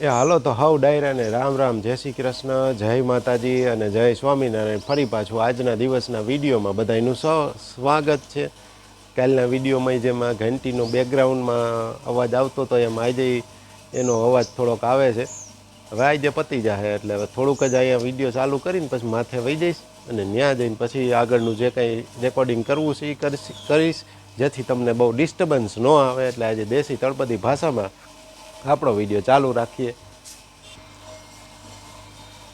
એ હાલો તો હાવ ડાયરાને રામ રામ, જય શ્રી કૃષ્ણ, જય માતાજી અને જય સ્વામિનારાયણ. ફરી પાછું આજના દિવસના વિડીયોમાં બધાનું સ્વાગત છે. કાલના વિડીયોમાં જેમાં ઘંટીનો બેકગ્રાઉન્ડમાં અવાજ આવતો હતો એમ આજે એનો અવાજ થોડોક આવે છે. હવે આજે પતી જાય એટલે હવે થોડુંક જ અહીંયા વીડિયો ચાલુ કરીને પછી માથે વહી જઈશ અને ત્યાં જઈને પછી આગળનું જે કંઈ રેકોર્ડિંગ કરવું છે એ કરીશ કરીશ, જેથી તમને બહુ ડિસ્ટર્બન્સ ન આવે એટલે આજે દેશી તળપદી ભાષામાં આપણો વીડિયો ચાલુ રાખીએ.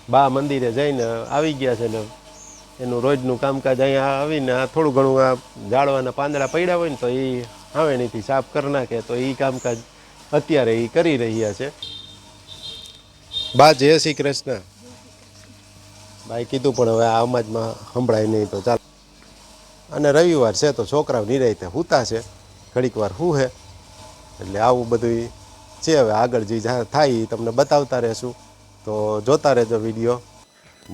બા મંદિરે જઈને આવી ગયા છે ને એનું રોજનું કામકાજ અહીંયા આવીને આ થોડું ઘણું આ ઝાડવાના પાંદડા પડ્યા હોય ને તો એ હાવેણીથી સાફ કરી નાખે તો એ કામકાજ અત્યારે એ કરી રહ્યા છે. બા જય શ્રી કૃષ્ણ. બાઈ કીધું પણ હવે આ અવાજમાં સંભળાય નહીં તો ચાલ. અને રવિવાર છે તો છોકરાઓ નિરાયતે હુતા છે. ઘડીક વાર હું હે એટલે આવું બધું છે, હવે આગળ જે થાય એ તમને બતાવતા રહેશું. તો જોતા રહેજો વીડિયો.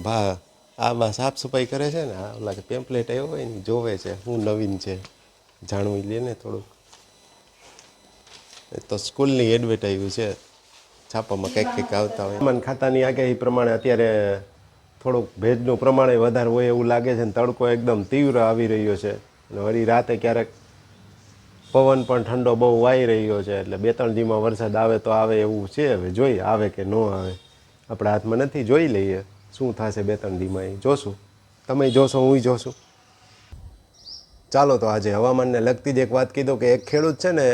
ભા, આમાં સાફ સફાઈ કરે છે ને આ ઓલા કે પેમ્પલેટ આવ્યો હોય ને જોવે છે, હું નવીન છે. જાણવું લે ને થોડુંક. એ તો સ્કૂલની એડવર્ટાઈઝ છે, છાપામાં કંઈક કંઈક આવતા હોય. હવામાન ખાતાની આગાહી પ્રમાણે અત્યારે થોડુંક ભેજનું પ્રમાણે વધારે હોય એવું લાગે છે ને, તડકો એકદમ તીવ્ર આવી રહ્યો છે. અને વળી રાતે ક્યારેક પવન પણ ઠંડો બહુ વાઈ રહ્યો છે, એટલે બે ત્રણ દીમાં વરસાદ આવે તો આવે એવું છે હવે જોઈએ આવે કે ન આવે. આપણા હાથમાં નથી, જોઈ લઈએ શું થશે બે ત્રણ દીમાં એ. જોશું. તમે જોશો હું જોશું. ચાલો તો આજે હવામાનને લગતી જ એક વાત કીધું કે એક ખેડૂત છે ને,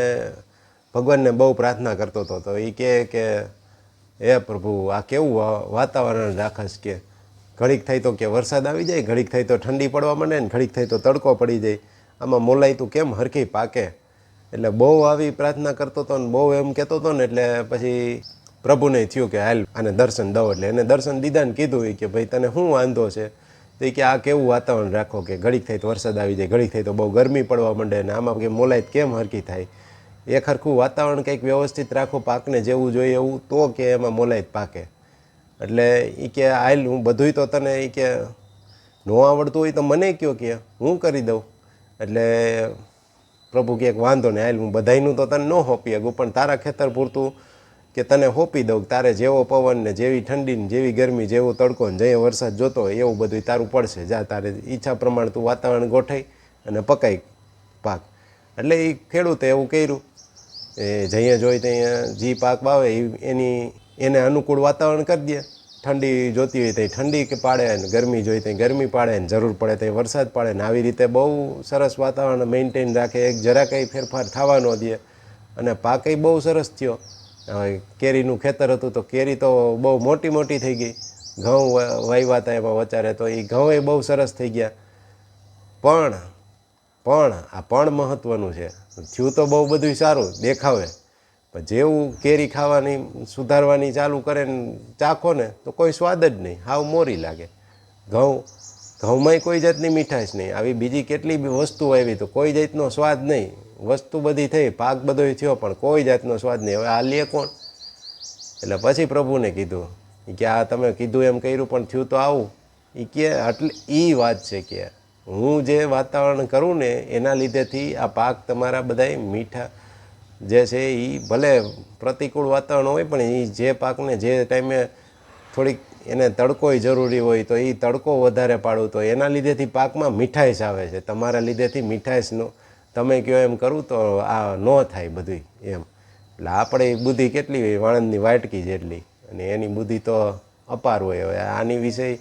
ભગવાનને બહુ પ્રાર્થના કરતો હતો, તો એ કહે કે, હે પ્રભુ, આ કેવું વાતાવરણ રાખશ કે? ઘડીક થાય તો કે વરસાદ આવી જાય, ઘડીક થાય તો ઠંડી પડવા માંડે ને ઘડીક થાય તો તડકો પડી જાય. આમાં મોલાઈ તું કેમ હરખી પાકે? એટલે બહુ આવી પ્રાર્થના કરતો હતો ને બહુ એમ કહેતો હતો ને, એટલે પછી પ્રભુને થયું કે હાલ આને દર્શન દો એટલે એને દર્શન દીધા ને કીધું કે ભાઈ તને શું વાંધો છે? તો એ કે આ કેવું વાતાવરણ રાખો કે ઘડીક થાય તો વરસાદ આવી જાય, ઘડીક થાય તો બહુ ગરમી પડવા માંડે ને આમાં કે મોલાઈ કેમ હરખી થાય? એક હરખું વાતાવરણ કંઈક વ્યવસ્થિત રાખો, પાકને જેવું જોઈએ એવું તો કે એમાં મોલાઈ પાકે. એટલે એ કે હાલ હું બધુંય તો તને એ કે ન આવડતું હોય તો મને કયો કે હું કરી દઉં. એટલે પ્રભુ કે એક વાંધો ને હાલ હું બધાયનું તો તને ન હોપી શકું, પણ તારા ખેતર પૂરતું કે તને હોપી દઉં તારે જેવો પવન ને જેવી ઠંડી ને જેવી ગરમી, જેવો તડકો ને જે વરસાદ જોતો હોય એવું બધું તારું પડશે. જા, તારે ઈચ્છા પ્રમાણે તું વાતાવરણ ગોઠાઈ અને પકાઈ પાક. એટલે એ ખેડૂતે એવું કર્યું. એ જઈએ જોઈ ત્યાં જી પાક વાવે એની, એને અનુકૂળ વાતાવરણ કરી દે. ઠંડી જોતી હોય ત્યાં ઠંડી પાડે ને ગરમી જોઈ ત્યાં ગરમી પાડે ને જરૂર પડે ત્યાં વરસાદ પાડે ને આવી રીતે બહુ સરસ વાતાવરણ મેન્ટેન રાખે. એક જરા કંઈ ફેરફાર થવા ન દે અને પાકેય બહુ સરસ થયો. હવે કેરીનું ખેતર હતું તો કેરી તો બહુ મોટી મોટી થઈ ગઈ. ઘઉં વાવ્યા હતા એમાં વચારે તો એ ઘઉં એ બહુ સરસ થઈ ગયા. પણ પણ આ પણ મહત્ત્વનું છે. થયું તો બહુ બધું સારું, દેખાવે. પણ જેવું કેરી ખાવાની, સુધારવાની ચાલુ કરે ને ચાખો ને તો કોઈ સ્વાદ જ નહીં. હાવ મોરી લાગે. ઘઉં, ઘઉંમાંય કોઈ જાતની મીઠાશ નહીં. આવી બીજી કેટલી બી વસ્તુ આવી તો કોઈ જાતનો સ્વાદ નહીં. વસ્તુ બધી થઈ, પાક બધો થયો, પણ કોઈ જાતનો સ્વાદ નહીં. હવે આ લે કોણ? એટલે પછી પ્રભુને કીધું કે આ તમે કીધું એમ કર્યું, પણ થયું તો આવું. એ કે, આટલી એ વાત છે કે, હું જે વાતાવરણ કરું ને, એના લીધેથી આ પાક તમારા બધાય મીઠા જે છે એ ભલે પ્રતિકૂળ વાતાવરણ હોય, પણ એ જે પાકને જે ટાઈમે થોડીક એને તડકોય જરૂરી હોય, તો એ તડકો વધારે પાડું તો એના લીધેથી પાકમાં મીઠાઈશ આવે છે. તમારા લીધેથી મીઠાઈશનો તમે કહો એમ કરું તો આ ન થાય બધું એમ. એટલે આપણે બુદ્ધિ કેટલી હોય? વાણંદની વાટકી જેટલી. અને એની બુદ્ધિ તો અપાર હોય. હવે આની વિષય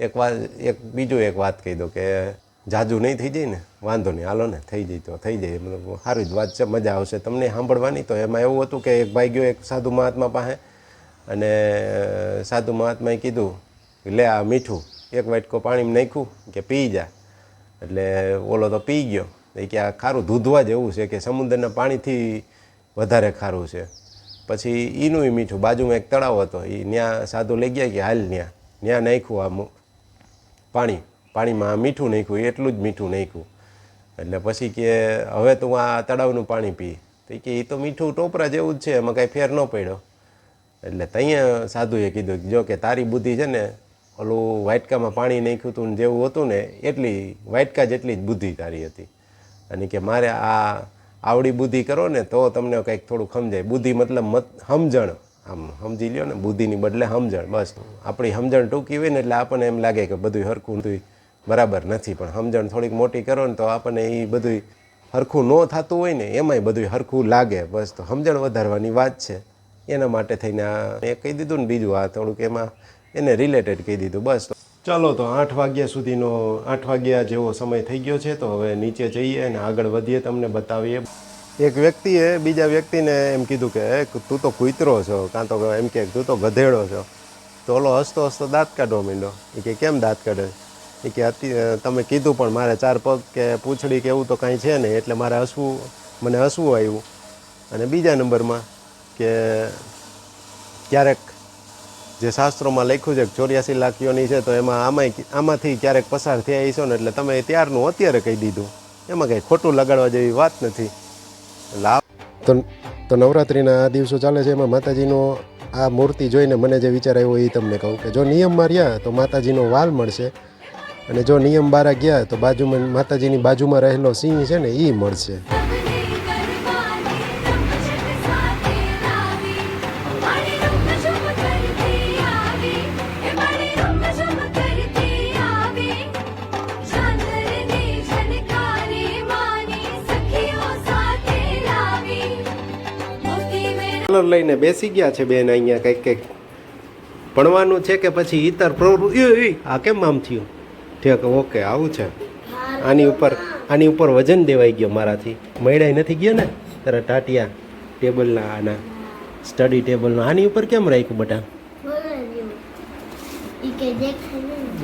એક વાત એક બીજું એક વાત કહી દો કે જાજુ નહીં થઈ જાય ને, વાંધો નહીં, હાલો ને, થઈ જાય તો થઈ જાય. મતલબ સારી જ વાત છે, મજા આવશે. તમને સાંભળવાની તો એમાં એવું હતું કે એક ભાઈ ગયો એક સાધુ મહાત્મા પાસે અને સાધુ મહાત્માએ કીધું લે આ મીઠું. એક વાટકો પાણીમાં નાખ્યું કે પી જા. એટલે ઓલો તો પી ગયો. એ કે આ ખારું દૂધવા જેવું છે કે સમુદ્રના પાણીથી વધારે ખારું છે. પછી એનું મીઠું, બાજુમાં એક તળાવ હતો. એ ત્યાં સાધુ લઈ ગયા કે, હાલ ત્યાં ત્યાં નાખ્યું આ પાણી. પાણીમાં મીઠું નાખ્યું, એટલું જ મીઠું નાખ્યું. એટલે પછી કે હવે તું આ તળાવનું પાણી પી. તો કે એ તો મીઠું ટોપરા જેવું જ છે, એમાં કાંઈ ફેર ન પડ્યો. એટલે ત્યાં સાધુએ કીધું કે જો કે તારી બુદ્ધિ છે ને, ઓલું વાટકામાં પાણી નાખ્યું હતું જેવું હતું ને, એટલી વાટકા જેટલી જ બુદ્ધિ તારી હતી. અને કે મારે આ આવડી બુદ્ધિ કરો ને, તો તમને કંઈક થોડુંક સમજાય. બુદ્ધિ મતલબ મત સમજણ. આમ સમજી લ્યો ને, બુદ્ધિની બદલે સમજણ. બસ. આપણી સમજણ ટૂંકી હોય ને, એટલે આપણને એમ લાગે કે બધું હરખું બધું બરાબર નથી પણ સમજણ થોડીક મોટી કરો ને તો આપણને એ બધું હરખું ન થતું હોય ને એમાંય બધું હરખું લાગે. બસ તો સમજણ વધારવાની વાત છે. એના માટે થઈને આ એ કહી દીધું ને બીજું આ થોડુંક એમાં એને રિલેટેડ કહી દીધું બસ. ચાલો તો આઠ વાગ્યા સુધીનો આઠ વાગ્યા જેવો સમય થઈ ગયો છે તો હવે નીચે જઈએ અને આગળ વધીએ તમને બતાવીએ. એક વ્યક્તિએ બીજા વ્યક્તિને એમ કીધું કે "એ, તું તો કૂતરો છો કાં તો એમ કે તું તો ગધેડો છો. તો ઓલો હસતો હસતો દાંત કાઢવા માંડ્યો. એ કે કેમ દાંત કાઢે? એ કે તમે કીધું પણ મારે ચાર પગ કે પૂંછડી કે એવું તો કાંઈ છે નહીં, એટલે મારે હસવું, મને હસવું આવ્યું. અને બીજા નંબરમાં કે ક્યારેક જે શાસ્ત્રોમાં લખ્યું છે ચોર્યાસી લાખ છે, તો એમાં આમાંય આમાંથી ક્યારેક પસાર થયા છો ને, એટલે તમે ત્યારનું અત્યારે કહી દીધું. એમાં કંઈ ખોટું લગાડવા જેવી વાત નથી. લાભ તો તો નવરાત્રિના આ દિવસો ચાલે છે, એમાં માતાજીનો આ મૂર્તિ જોઈને મને જે વિચાર આવ્યો એ તમને કહું કે જો નિયમમાં રહ્યા તો માતાજીનો વાલ મળશે. અને જો નિયમ બારા ગયા તો બાજુમાં માતાજીની બાજુમાં રહેલો સિંહ છે ને એ મળશે. કલર લઈને બેસી ગયા છે બેન અહીંયા કંઈક કંઈક ભણવાનું છે કે પછી ઈતર પ્રવૃત્તિ? આ કેમ આમ થયું? ઠીક ઓકે આવું છે. આની ઉપર આની ઉપર વજન દેવાઈ ગયો મારાથી. મળ્યા નથી ગયો ને? તારા ટાટિયા ટેબલના આના સ્ટડી ટેબલના આની ઉપર કેમ રાખ્યું બટા?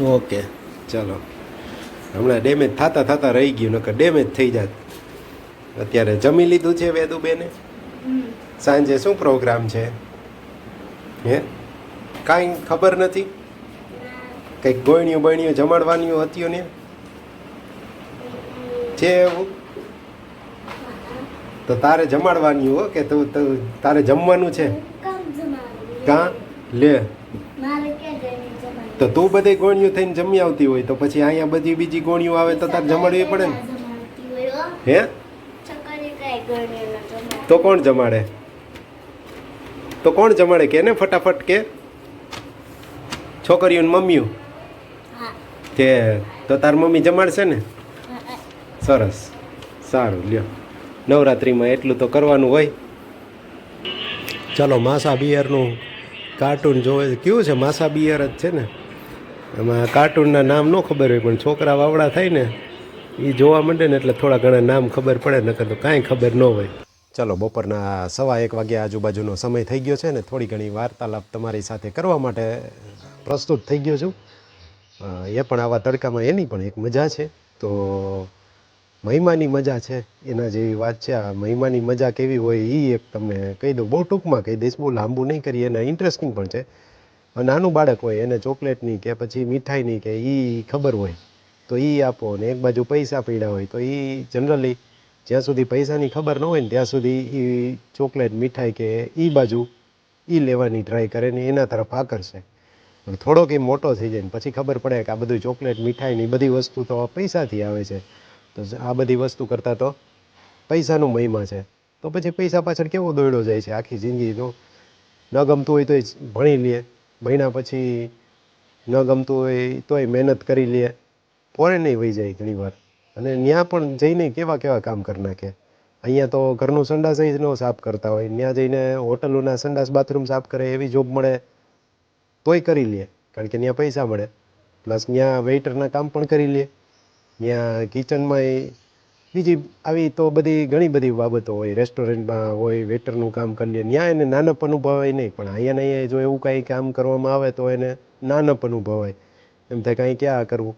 ઓકે ચલો. હમણાં ડેમેજ થતા થતા રહી ગયું નકર ડેમેજ થઈ જાત. અત્યારે જમી લીધું છે વેદુબેને? સાંજે શું પ્રોગ્રામ છે? હે? કાંઈ ખબર નથી? કંઈક ગોયણિયું બણિયું જમાડવાનું હતું ને? છે એવું? તો તારે જમાડવાની હો કે તું તારે જમવાનું છે? કાં? લે. તો તું બધી ગોણિયું થઈને જમી આવતી હોય તો પછી અહીંયા બધી બીજી ગોણિયું આવે તો તારે જમાડવી પડે ને? હે? તો કોણ જમાડે? તો કોણ જમાડે કે ને ફટાફટ કે? છોકરીઓને મમ્મીઓ? તે તો તાર મમ્મી જમાડશે ને? સરસ. સારું લ્યો. નવરાત્રિમાં એટલું તો કરવાનું હોય. ચાલો માસા બિયરનું કાર્ટૂન જોવે કેવું છે? માસા બિયર જ છે ને? એમાં કાર્ટૂનના નામ ન ખબર હોય પણ છોકરા વાવડા થાય ને એ જોવા માંડે ને એટલે થોડા ઘણા નામ ખબર પડે નકર તો કાંઈ ખબર ન હોય. ચલો બપોરના સવા એક વાગ્યા આજુબાજુનો સમય થઈ ગયો છે ને થોડી ઘણી વાર્તાલાપ તમારી સાથે કરવા માટે પ્રસ્તુત થઈ ગયો છું. એ પણ આવા તડકામાં એની પણ એક મજા છે. તો મહિમાની મજા છે, એના જેવી વાત છે. આ મહિમાની મજા કેવી હોય એ એક તમને કહી દઉં. બહુ ટૂંકમાં કહી દઈશ, બહુ લાંબુ નહીં કરીએ અને ઇન્ટરેસ્ટિંગ પણ છે. નાનું બાળક હોય, એને ચોકલેટની કે પછી મીઠાઈની કે એ ખબર હોય, તો એ આપો ને એક બાજુ પૈસા પડ્યા હોય, તો એ જનરલી જ્યાં સુધી પૈસાની ખબર ન હોય ને ત્યાં સુધી એ ચોકલેટ, મીઠાઈ કે એ બાજુ એ લેવાની ટ્રાય કરે ને એના તરફ આકર્ષે. થોડોક એ મોટો થઈ જાય ને પછી ખબર પડે કે આ બધું ચોકલેટ, મીઠાઈ ને એ બધી વસ્તુ તો પૈસાથી આવે છે. તો આ બધી વસ્તુ કરતાં તો પૈસાનું મહિમા છે. તો પછી પૈસા પાછળ કેવો દોડ્યો જાય છે આખી જિંદગીનો? ન ગમતું હોય તોય ભણી લે. ભણ્યા પછી ન ગમતું હોય તોય મહેનત કરી લે. પોરે નહીં વહી જાય ઘણીવાર અને ત્યાં પણ જઈને કેવા કેવા કામ કરી નાખે. અહીંયા તો ઘરનું સંડાસ જ ન સાફ કરતા હોય. ત્યાં જઈને હોટલોના સંડાસ, બાથરૂમ સાફ કરે, એવી જોબ મળે. તોય કરી લે. કારણ કે ત્યાં પૈસા મળે. પ્લસ ત્યાં વેઇટરના કામ પણ કરી લે. ત્યાં કિચનમાં બીજી આવી તો બધી ઘણી બધી બાબતો હોય. રેસ્ટોરન્ટમાં હોય વેટરનું કામ કરી લે. ત્યાં એને નાનપ અનુભવાય નહીં. પણ અહીંયા ને અહીંયા જો એવું કાંઈ કામ કરવામાં આવે તો એને નાનપ અનુભવાય. એમ થાય કાંઈ ક્યાં કરવું?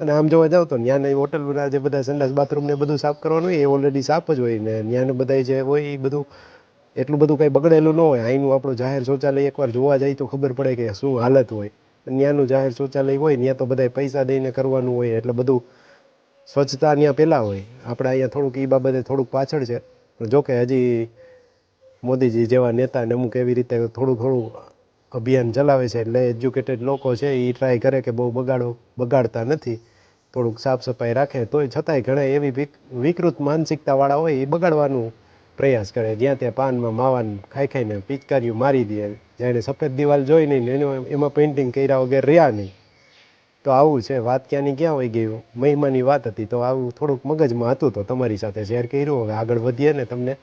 અને આમ જોવા જાવ તો ત્યાંની હોટલના જે બધા સંડાસ બાથરૂમ ને બધું સાફ કરવાનું હોય, એ ઓલરેડી સાફ જ હોય ને. ત્યાંને બધા જે હોય એ બધું એટલું બધું કંઈ બગડેલું ન હોય. અહીંનું આપણું જાહેર શૌચાલય એકવાર જોવા જાય તો ખબર પડે કે શું હાલત હોય. ત્યાંનું જાહેર શૌચાલય હોય ત્યાં તો બધા પૈસા દઈને કરવાનું હોય, એટલે બધું સ્વચ્છતા ત્યાં પહેલાં હોય. આપણે અહીંયા થોડુંક એ બાબતે થોડુંક પાછળ છે. પણ જોકે હજી મોદીજી જેવા નેતાને અમુક એવી રીતે થોડું થોડું અભિયાન ચલાવે છે એટલે એજ્યુકેટેડ લોકો છે એ ટ્રાય કરે કે બહુ બગાડો, બગાડતા નથી. થોડુંક સાફ સફાઈ રાખે. તોય છતાંય ઘણા એવી વિક, વિકૃત માનસિકતાવાળા હોય એ બગાડવાનું પ્રયાસ કરે, જ્યાં ત્યાં પાનમાં માવાન ખાઈ ખાઈને પિચકારીઓ મારી દે, જેણે સફેદ દિવાલ જોઈ નહીં એનો એમાં પેઇન્ટિંગ કર્યા વગર રહ્યા નહીં. તો આવું છે, વાત ક્યાંની ક્યાં હોઈ ગયું મહિમાની વાત હતી, તો આવું થોડુંક મગજમાં હતું, તો તમારી સાથે શેર કર્યું. હવે આગળ વધીએ ને તમને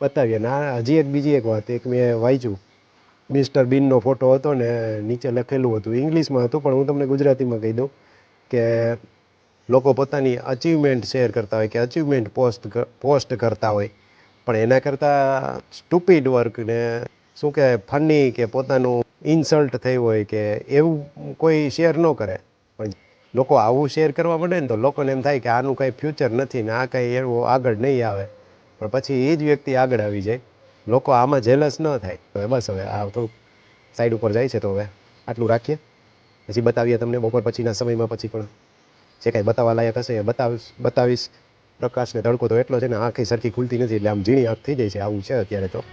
બતાવીએ. ને હજી એક બીજી એક વાત, એક મેં વાંચ્યું. મિસ્ટર બીનનો ફોટો હતો ને, નીચે લખેલું હતું. ઇંગ્લિશમાં હતું, પણ હું તમને ગુજરાતીમાં કહી દઉં કે લોકો પોતાની અચીવમેન્ટ શેર કરતા હોય, કે અચીવમેન્ટ પોસ્ટ પોસ્ટ કરતા હોય. પણ એના કરતાં સ્ટુપિડ વર્ક ને શું કહેવાય ફની કે પોતાનું ઇન્સલ્ટ થયું હોય કે એવું કોઈ શેર ન કરે. પણ લોકો આવું શેર કરવા માંડે ને તો લોકોને એમ થાય કે આનું કાંઈ ફ્યુચર નથી ને આ કાંઈ એવું આગળ નહીં આવે. પણ પછી એ જ વ્યક્તિ આગળ આવી જાય. લોકો આમાં જેલસ ન થાય. તો બસ હવે આ તો સાઈડ ઉપર જાય છે તો હવે આટલું રાખીએ. પછી બતાવીએ તમને બપોર પછીના સમયમાં પછી પણ જે કાંઈ બતાવવા લાયક હશે એ બતાવીશ બતાવીશ. પ્રકાશને તડકો તો એટલો છે ને આંખી સરખી ખુલતી નથી એટલે આમ ઝીણી આંખ થઈ જાય છે, આવું છે અત્યારે તો.